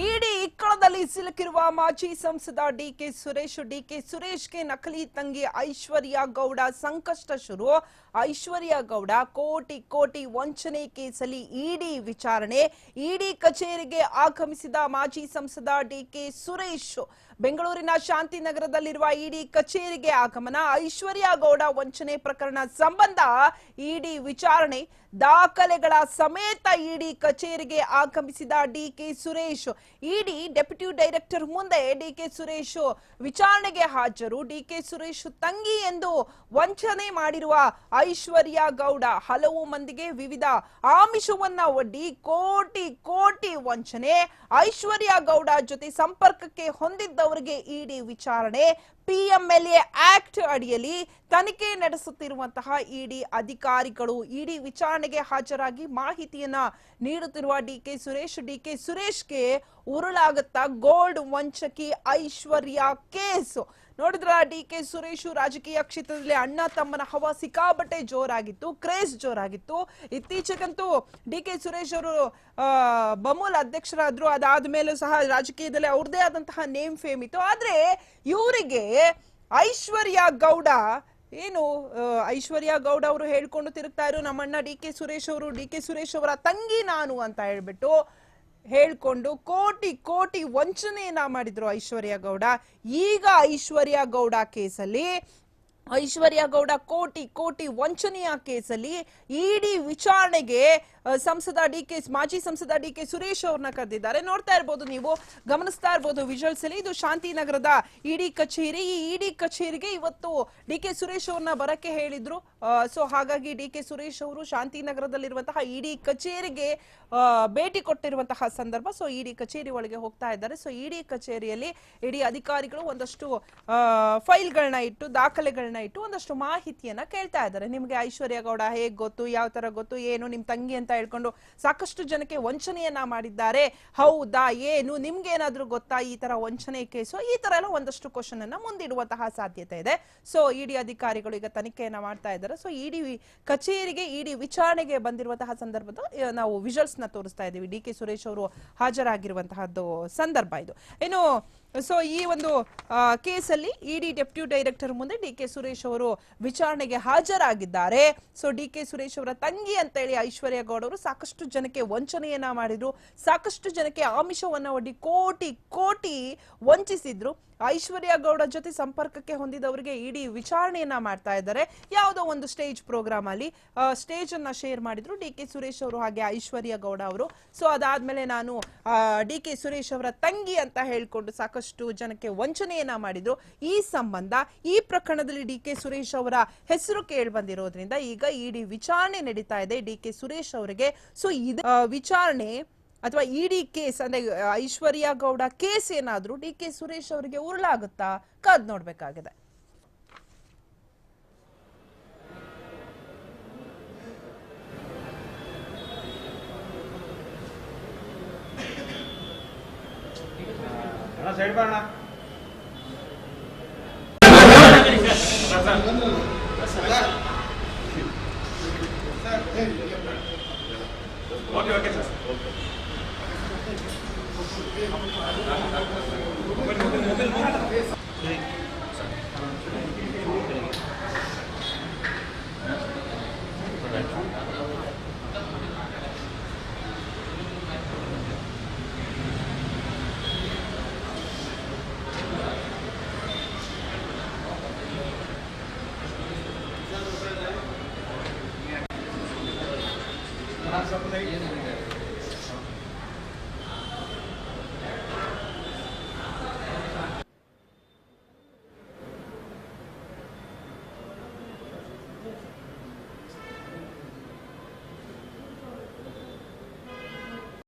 ಇಡಿ ಇಕ್ಕಳದಲ್ಲಿ ಸಿಲುಕಿರುವ ಮಾಜಿ ಸಂಸದ ಡಿಕೆ ಸುರೇಶ್, ಡಿಕೆ ಸುರೇಶ್ಗೆ ನಕಲಿ ತಂಗಿ ಐಶ್ವರ್ಯ ಗೌಡ ಸಂಕಷ್ಟ ಶುರು. ಐಶ್ವರ್ಯ ಗೌಡ ಕೋಟಿ ಕೋಟಿ ವಂಚನೆ ಕೇಸಲ್ಲಿ ಇಡಿ ವಿಚಾರಣೆ. ಇಡಿ ಕಚೇರಿಗೆ ಆಗಮಿಸಿದ ಮಾಜಿ ಸಂಸದ ಡಿಕೆ ಸುರೇಶ್, ಬೆಂಗಳೂರಿನ ಶಾಂತಿನಗರದಲ್ಲಿರುವ ಇಡಿ ಕಚೇರಿಗೆ ಆಗಮನ. ಐಶ್ವರ್ಯ ಗೌಡ ವಂಚನೆ ಪ್ರಕರಣ ಸಂಬಂಧ ಇಡಿ ವಿಚಾರಣೆ. ದಾಖಲೆಗಳ ಸಮೇತ ಇಡಿ ಕಚೇರಿಗೆ ಆಗಮಿಸಿದ DK Suresh, ED deputy director ಮುಂದೆ ಡಿಕೆ ಸುರೇಶ್ ವಿಚಾರಣೆಗೆ ಹಾಜರು. ಡಿಕೆ ಸುರೇಶ್ ತಂಗಿ ಎಂದು ವಂಚನೆ ಮಾಡಿರುವ ಐಶ್ವರ್ಯ ಗೌಡ. ಹಲವು ಮಂದಿಗೆ ವಿವಿಧ ಆಮಿಷವನ್ನ ಒಡ್ಡಿ ಕೋಟಿ ಕೋಟಿ ವಂಚನೆ. ಐಶ್ವರ್ಯ ಗೌಡ ಜೊತೆ ಸಂಪರ್ಕಕ್ಕೆ ಹೊಂದಿದ್ದವರಿಗೆ ಇಡಿ ವಿಚಾರಣೆ. ಪಿಎಂಎಲ್ಎ ಆಕ್ಟ್ ಅಡಿಯಲ್ಲಿ ತನಿಖೆ ನಡೆಸುತ್ತಿರುವಂತಹ ಇಡಿ ಅಧಿಕಾರಿಗಳು, ಇಡಿ ವಿಚಾರಣೆಗೆ ಹಾಜರಾಗಿ ಮಾಹಿತಿಯನ್ನ ನೀಡುತ್ತಿರುವ D K Suresh. D K ಸುರೇಶ್ಗೆ ಉರುಳಾಗುತ್ತಾ ಗೋಲ್ಡ್ ವಂಚಕಿ ಐಶ್ವರ್ಯ ಕೇಸ್. ನೋಡಿದ್ರ ಡಿ ಕೆ ಸುರೇಶ್ ರಾಜಕೀಯ ಕ್ಷೇತ್ರದಲ್ಲಿ ಅಣ್ಣ ತಮ್ಮನ ಹವ ಸಿಕ್ಕಾಬಟ್ಟೆ ಜೋರಾಗಿತ್ತು, ಕ್ರೇಜ್ ಜೋರಾಗಿತ್ತು. ಇತ್ತೀಚೆಗಂತೂ ಡಿ ಕೆ ಸುರೇಶ್ ಅವರು ಬಮೂಲ್ ಅಧ್ಯಕ್ಷರಾದ್ರು, ಅದಾದ್ಮೇಲೂ ಸಹ ರಾಜಕೀಯದಲ್ಲಿ ಅವ್ರದೇ ಆದಂತಹ ನೇಮ್ ಫೇಮ್ ಇತ್ತು. ಆದ್ರೆ ಇವರಿಗೆ ಐಶ್ವರ್ಯ ಗೌಡ. ಏನು ಐಶ್ವರ್ಯ ಗೌಡ ಅವರು ಹೇಳ್ಕೊಂಡು ತಿರುಗ್ತಾ ಇರೋ ನಮ್ಮಣ್ಣ ಡಿ ಕೆ ಸುರೇಶ್ ಅವರು, ಡಿ ಕೆ ಸುರೇಶ್ ಅವರ ತಂಗಿ ನಾನು ಅಂತ ಹೇಳ್ಬಿಟ್ಟು ಹೇಳ್ಕೊಂಡು ಕೋಟಿ ಕೋಟಿ ವಂಚನೆಯನ್ನ ಮಾಡಿದ್ರು ಐಶ್ವರ್ಯ ಗೌಡ. ಈಗ ಐಶ್ವರ್ಯ ಗೌಡ ಕೇಸಲ್ಲಿ, ಐಶ್ವರ್ಯ ಗೌಡ ಕೋಟಿ ಕೋಟಿ ವಂಚನೆಯ ಕೇಸಲ್ಲಿ ಇಡಿ ವಿಚಾರಣೆಗೆ ಸಂಸದ ಡಿ ಕೆ ಮಾಜಿ ಸಂಸದ ಡಿ ಕೆ ಸುರೇಶ್ ಅವ್ರನ್ನ ಕರೆದಿದ್ದಾರೆ. ನೋಡ್ತಾ ಇರ್ಬೋದು ನೀವು, ಗಮನಿಸ್ತಾ ಇರ್ಬೋದು ವಿಜುವಲ್ಸ್ ಅಲ್ಲಿ. ಇದು ಶಾಂತಿನಗರದ ಇಡಿ ಕಚೇರಿ. ಈ ಇಡಿ ಕಚೇರಿಗೆ ಇವತ್ತು ಡಿ ಕೆ ಸುರೇಶ್ ಅವ್ರನ್ನ ಬರಕ್ಕೆ ಹೇಳಿದ್ರು. ಸೊ ಹಾಗಾಗಿ ಡಿ ಕೆ ಸುರೇಶ್ ಅವರು ಶಾಂತಿನಗರದಲ್ಲಿರುವಂತಹ ಇಡಿ ಕಚೇರಿಗೆ ಭೇಟಿ ಕೊಟ್ಟಿರುವಂತಹ ಸಂದರ್ಭ. ಸೊ ಇಡಿ ಕಚೇರಿ ಒಳಗೆ ಹೋಗ್ತಾ ಇದ್ದಾರೆ. ಸೊ ಇಡಿ ಕಚೇರಿಯಲ್ಲಿ ಇಡಿ ಅಧಿಕಾರಿಗಳು ಒಂದಷ್ಟು ಫೈಲ್ಗಳನ್ನ ಇಟ್ಟು ದಾಖಲೆಗಳನ್ನ ಇಟ್ಟು ಒಂದಷ್ಟು ಮಾಹಿತಿಯನ್ನ ಕೇಳ್ತಾ ಇದ್ದಾರೆ. ನಿಮ್ಗೆ ಐಶ್ವರ್ಯ ಗೌಡ ಹೇಗೆ ಗೊತ್ತು? ಯಾವ ತರ ಗೊತ್ತು? ಏನು? ನಿಮ್ ತಂಗಿ ಅಂತ ಹೇಳ್ಕೊಂಡು ಸಾಕಷ್ಟು ಜನಕ್ಕೆ ವಂಚನೆಯನ್ನ ಮಾಡಿದ್ದಾರೆ. ಹೌದಾ, ಏನು? ನಿಮ್ಗೆ ಏನಾದ್ರೂ ಗೊತ್ತಾ ಈ ತರ ವಂಚನೆ ಕೇಸು? ಈ ತರ ಎಲ್ಲ ಒಂದಷ್ಟು ಕ್ವಶನ್ ಅನ್ನ ಮುಂದಿಡುವಂತಹ ಸಾಧ್ಯತೆ ಇದೆ. ಸೊ ಇಡಿ ಅಧಿಕಾರಿಗಳು ಈಗ ತನಿಖೆಯನ್ನ ಮಾಡ್ತಾ ಇದ್ದಾರೆ. ಸೊ ಇಡಿ ಕಚೇರಿಗೆ ಇಡಿ ವಿಚಾರಣೆಗೆ ಬಂದಿರುವಂತಹ ಸಂದರ್ಭದ ನಾವು ವಿಜುವಲ್ಸ್ನ ತೋರಿಸ್ತಾ ಇದ್ದೀವಿ. ಡಿ ಕೆ ಸುರೇಶ್ ಅವರು ಹಾಜರಾಗಿರುವಂತಹದ್ದು ಸಂದರ್ಭ ಇದು. ಏನು ಸೊ ಈ ಒಂದು ಕೇಸಲ್ಲಿ ಇಡಿ ಡೆಪ್ಯೂಟಿ ಡೈರೆಕ್ಟರ್ ಮುಂದೆ ಡಿ ಕೆ ಸುರೇಶ್ ಅವರು ವಿಚಾರಣೆಗೆ ಹಾಜರಾಗಿದ್ದಾರೆ. ಸೊ ಡಿ ಕೆ ಸುರೇಶ್ ಅವರ ತಂಗಿ ಅಂತೇಳಿ ಐಶ್ವರ್ಯ ಗೌಡ ಅವರು ಸಾಕಷ್ಟು ಜನಕ್ಕೆ ವಂಚನೆಯನ್ನ ಮಾಡಿದ್ರು. ಸಾಕಷ್ಟು ಜನಕ್ಕೆ ಆಮಿಷವನ್ನ ಒಡ್ಡಿ ಕೋಟಿ ಕೋಟಿ ವಂಚಿಸಿದ್ರು. ಐಶ್ವರ್ಯ ಗೌಡ ಜೊತೆ ಸಂಪರ್ಕಕ್ಕೆ ಹೊಂದಿದವರಿಗೆ ಇಡಿ ವಿಚಾರಣೆಯನ್ನ ಮಾಡ್ತಾ ಇದ್ದಾರೆ. ಯಾವುದೋ ಒಂದು ಸ್ಟೇಜ್ ಪ್ರೋಗ್ರಾಮ್ ಅಲ್ಲಿ ಸ್ಟೇಜ್ ಅನ್ನ ಶೇರ್ ಮಾಡಿದ್ರು ಡಿ ಕೆ ಸುರೇಶ್ ಅವರು ಹಾಗೆ ಐಶ್ವರ್ಯ ಗೌಡ ಅವರು. ಸೊ ಅದಾದ್ಮೇಲೆ ನಾನು ಡಿ ಕೆ ಸುರೇಶ್ ಅವರ ತಂಗಿ ಅಂತ ಹೇಳ್ಕೊಂಡು ಸಾಕಷ್ಟು ಜನಕ್ಕೆ ವಂಚನೆಯನ್ನ ಮಾಡಿದ್ರು. ಈ ಸಂಬಂಧ ಈ ಪ್ರಕರಣದಲ್ಲಿ ಡಿ ಕೆ ಸುರೇಶ್ ಅವರ ಹೆಸರು ಕೇಳಿ ಬಂದಿರೋದ್ರಿಂದ ಈಗ ಇಡಿ ವಿಚಾರಣೆ ನಡೀತಾ ಇದೆ. ಡಿ ಕೆ ಸುರೇಶ್ ಅವರಿಗೆ ಸೊ ಇದು ವಿಚಾರಣೆ ಅಥವಾ ಇಡಿ ಕೇಸ್ ಅಂದ್ರೆ ಐಶ್ವರ್ಯ ಗೌಡ ಕೇಸ್ ಏನಾದ್ರೂ ಡಿ ಕೆ ಸುರೇಶ್ ಅವರಿಗೆ ಉರುಳಾಗುತ್ತಾ? ಕಾದ್ ನೋಡ್ಬೇಕಾಗಿದೆ. ಅಣ್ಣ ಸೈಡ್ ಬಾ ಅಣ್ಣ Thank you.